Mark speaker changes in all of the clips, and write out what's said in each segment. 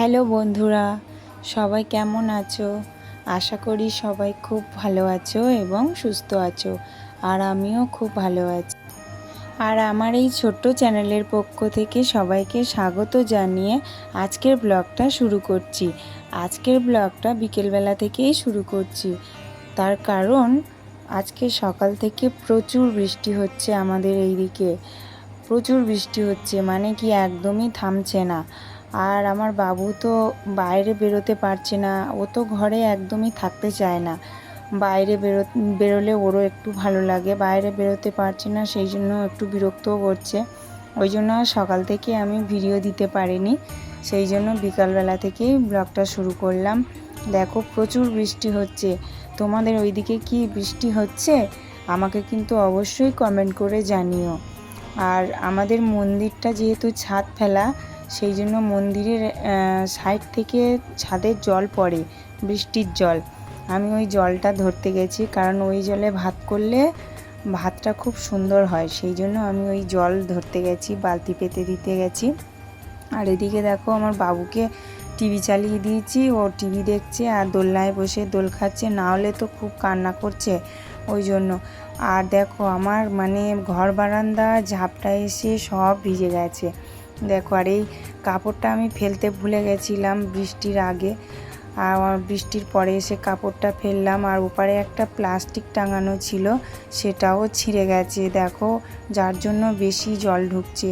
Speaker 1: Hello বন্ধুরা, সবাই কেমন আছো? আশা করি সবাই খুব ভালো আছো এবং সুস্থ আছো, আর আমিও খুব ভালো আছি। আর আমার এই ছোট্ট চ্যানেলের পক্ষ থেকে সবাইকে স্বাগত জানিয়ে আজকের ব্লগটা শুরু করছি। আজকের ব্লগটা বিকেলবেলা থেকেই শুরু করছি। তার কারণ, আজকে সকাল থেকে প্রচুর বৃষ্টি হচ্ছে আমাদের এইদিকে। প্রচুর বৃষ্টি হচ্ছে মানে কি একদমই থামছে না। আর আমার বাবু তো বাইরে বেরোতে পারছে না, ও তো ঘরে একদমই থাকতে চায় না। বাইরে বেরো, বেরোলে ওরও একটু ভালো লাগে, বাইরে বেরোতে পারছে না, সেই জন্য একটু বিরক্তও করছে। ওই জন্য সকাল থেকে আমি ভিডিও দিতে পারিনি, সেই জন্য বিকালবেলা থেকেই ব্লগটা শুরু করলাম। দেখো প্রচুর বৃষ্টি হচ্ছে, তোমাদের ওইদিকে কি বৃষ্টি হচ্ছে? আমাকে কিন্তু অবশ্যই কমেন্ট করে জানিও। আর আমাদের মন্দিরটা যেহেতু ছাদ ফেলা সেই জন্য মন্দিরের সাইড থেকে ছাদের জল পড়ে, বৃষ্টির জল। আমি ওই জলটা ধরতে গেছি, কারণ ওই জলে ভাত করলে ভাতটা খুব সুন্দর হয়। সেই জন্য আমি ওই জল ধরতে গেছি, বালতি পেতে দিতে গেছি। আর এদিকে দেখো আমার বাবুকে টিভি চালিয়ে দিয়েছি, ও টিভি দেখছে আর দোলনায় বসে দোল খাচ্ছে, না হলে তো খুব কান্না করছে ওই জন্য। আর দেখো আমার মানে ঘর বারান্দা, ঝাপটা এসে সব ভিজে গেছে। দেখো, আর এই কাপড়টা আমি ফেলতে ভুলে গেছিলাম বৃষ্টির আগে। আর বৃষ্টির পরে এসে কাপড়টা ফেললাম, আর ওপারে একটা প্লাস্টিক টাঙানো ছিল, সেটাও ছিঁড়ে গেছে। দেখো, যার জন্য বেশি জল ঢুকছে।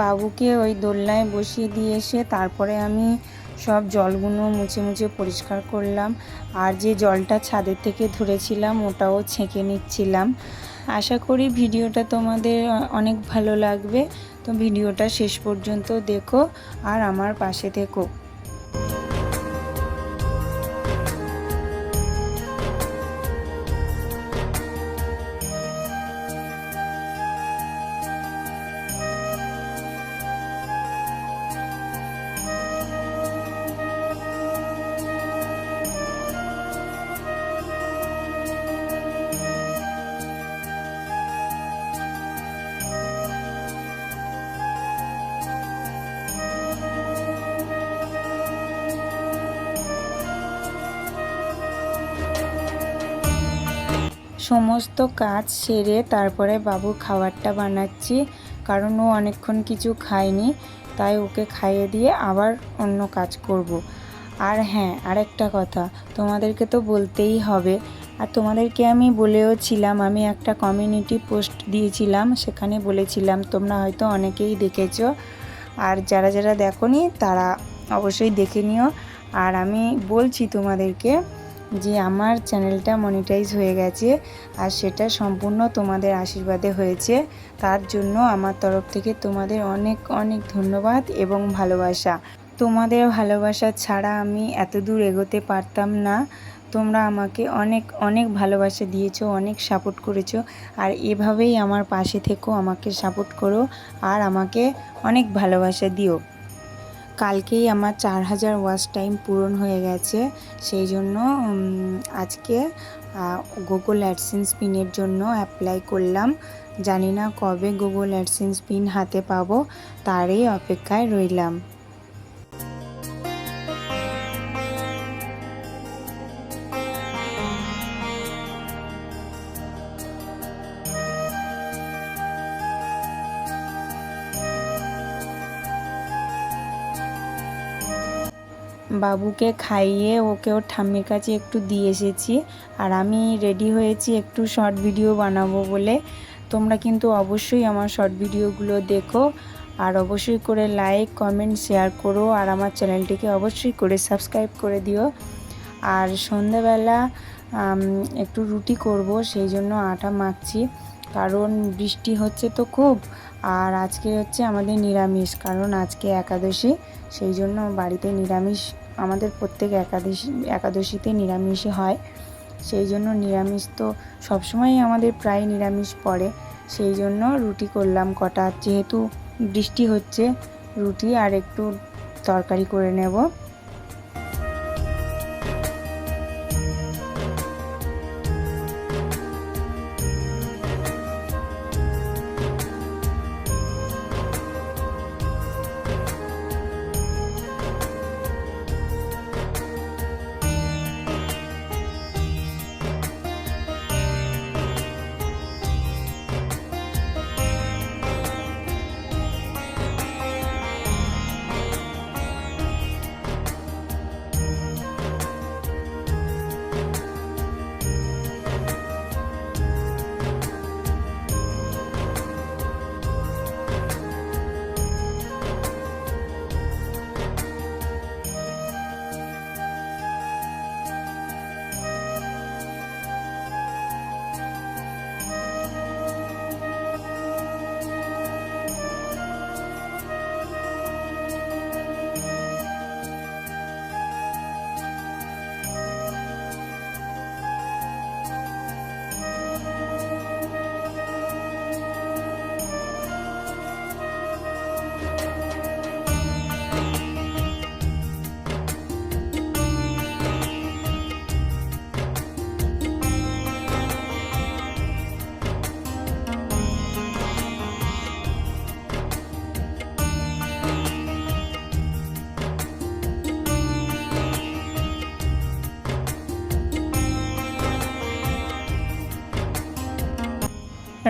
Speaker 1: বাবুকে ওই দোলনায় বসিয়ে দিয়ে এসে তারপরে আমি সব জলগুলো মুছে মুছে পরিষ্কার করলাম। আর যে জলটা ছাদের থেকে ধরেছিলাম, ওটাও ছেঁকে নিচ্ছিলাম। আশা করি ভিডিওটা তোমাদের অনেক ভালো লাগবে। তো ভিডিওটা শেষ পর্যন্ত দেখো আর আমার পাশে থেকো। সমস্ত কাজ সেরে তারপরে বাবু খাবারটা বানাচ্ছি, কারণ ও অনেকক্ষণ কিছু খায়নি, তাই ওকে খাইয়ে দিয়ে আবার অন্য কাজ করব। আর হ্যাঁ আরেকটা কথা, তোমাদেরকে তো বলতেই হবে, আর তোমাদেরকে আমি বলেও ছিলাম আমি একটা কমিউনিটি পোস্ট দিয়েছিলাম, সেখানে বলেছিলাম, তোমরা হয়তো অনেকেই দেখেছ, আর যারা যারা দেখোনি, তারা অবশ্যই দেখে নিও, আর আমি বলছি তোমাদেরকে যে আমার চ্যানেলটা মনিটাইজ হয়ে গেছে আর সেটা সম্পূর্ণ তোমাদের আশীর্বাদে হয়েছে। তার জন্য আমার তরফ থেকে তোমাদের অনেক অনেক ধন্যবাদ এবং ভালোবাসা। তোমাদের ভালোবাসা ছাড়া আমি এত দূর এগোতে পারতাম না। তোমরা আমাকে অনেক অনেক ভালোবাসা দিয়েছ, অনেক সাপোর্ট করেছ আর এভাবেই আমার পাশে থেকেও আমাকে সাপোর্ট করো আর আমাকে অনেক ভালোবাসা দিও। কালকেই আমার চার হাজার ওয়াচ টাইম পূরণ হয়ে গেছে। সেই জন্য আজকে গুগল অ্যাডসেন্স পিনের জন্য অ্যাপ্লাই করলাম। জানি না কবে গুগল অ্যাডসেন্স পিন হাতে পাবো, তারই অপেক্ষায় রইলাম। বাবুকে খাইয়ে ওকে ওর ঠাম্মির কাছে একটু দিয়ে এসেছি। আর আমি রেডি হয়েছি একটু শর্ট ভিডিও বানাবো বলে। তোমরা কিন্তু অবশ্যই আমার শর্ট ভিডিওগুলো দেখো। আর অবশ্যই করে লাইক কমেন্ট শেয়ার করো। আর আমার চ্যানেলটিকে অবশ্যই করে সাবস্ক্রাইব করে দিও। আর সন্ধেবেলা একটু রুটি করব, সেই জন্য আটা মাখছি। কারণ বৃষ্টি হচ্ছে তো খুব। আর আজকে হচ্ছে আমাদের নিরামিষ, কারণ আজকে একাদশী। সেই জন্য বাড়িতে নিরামিষ আমাদের প্রত্যেক একাদশী, একাদশীতে নিরামিষই হয়। সেই জন্য নিরামিষ তো সবসময়ই আমাদের প্রায় নিরামিষ পড়ে। সেই জন্য রুটি করলাম কটা। যেহেতু বৃষ্টি হচ্ছে, রুটি আর একটু তরকারি করে নেব।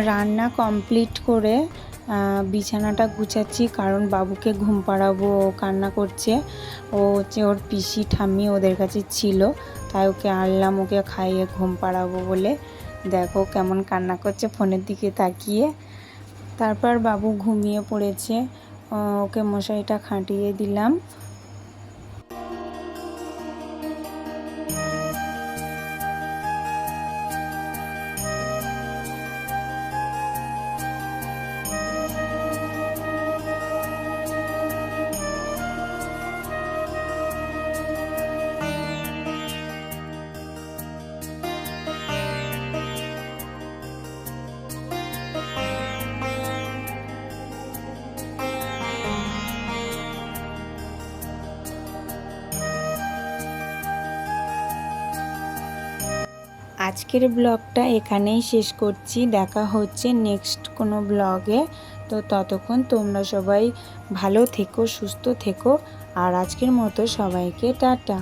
Speaker 1: রান্না কমপ্লিট করে বিছানাটা গুছাচ্ছি কারণ বাবুকে ঘুম পাড়াবো, ও কান্না করছে। ও হচ্ছে ওর পিসি ঠাম্মি ওদের কাছে ছিল, তাই ওকে আনলাম, ওকে খাইয়ে ঘুম পাড়াবো বলে। দেখো কেমন কান্না করছে, ফোনের দিকে তাকিয়ে। তারপর বাবু ঘুমিয়ে পড়েছে ওকে মশারিটা খাটিয়ে দিলাম। আজকের ব্লগটা এখানেই শেষ করছি। দেখা হচ্ছে নেক্সট কোনো ব্লগে। তো ততক্ষণ তোমরা সবাই ভালো থেকো, সুস্থ থেকো। আর আজকের মতো সবাইকে টাটা।